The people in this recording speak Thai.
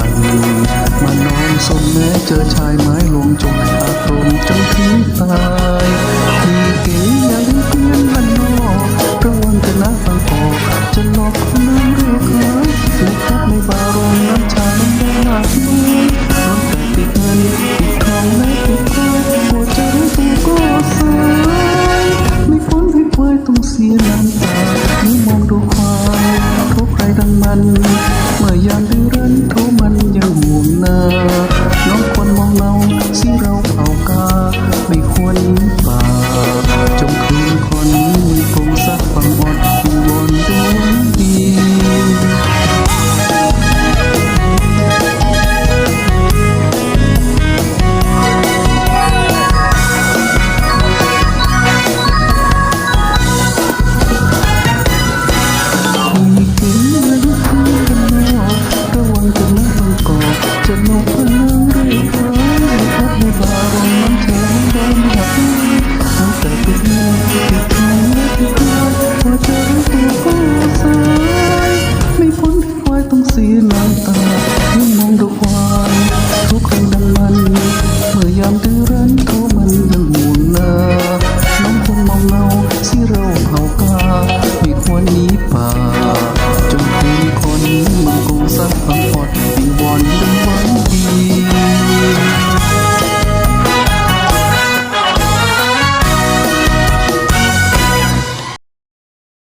างมานอนสมแม้เจอชายไม้ลงจงอาตมจนถึงตายที่เก๋ยังเพื่นมันนอกระวังจะนะฟังพอจะหลอกคนนั้นเรียกหาถูกทับในบารองน้ำชาไม่ไดงมากมายนอนแต่ติดเงินติดทองและติดก้อยหัวใจตัวก็สายไม่พ้นให้ควายต้องเสียน้ำตา